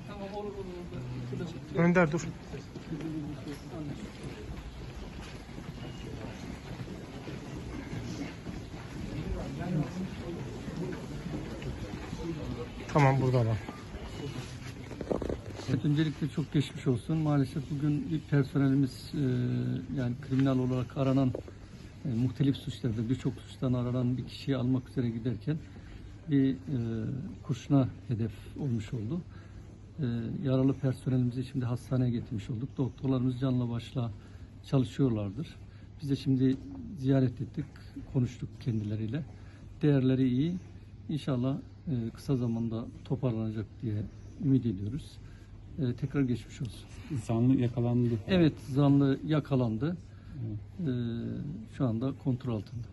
Tamam olur. Önder dur. Tamam buradalar. Evet, öncelikle çok geçmiş olsun. Maalesef bugün ilk personelimiz e, yani kriminal olarak aranan e, muhtelif suçlarda birçok suçtan aranan bir kişiyi almak üzere giderken bir e, kurşuna hedef olmuş oldu. E, yaralı personelimizi şimdi hastaneye getirmiş olduk. Doktorlarımız canla başla çalışıyorlardır. Biz de şimdi ziyaret ettik, konuştuk kendileriyle. Değerleri iyi. İnşallah e, kısa zamanda toparlanacak diye ümit ediyoruz. E, tekrar geçmiş olsun. Zanlı yakalandı. Evet zanlı yakalandı. E, şu anda kontrol altında.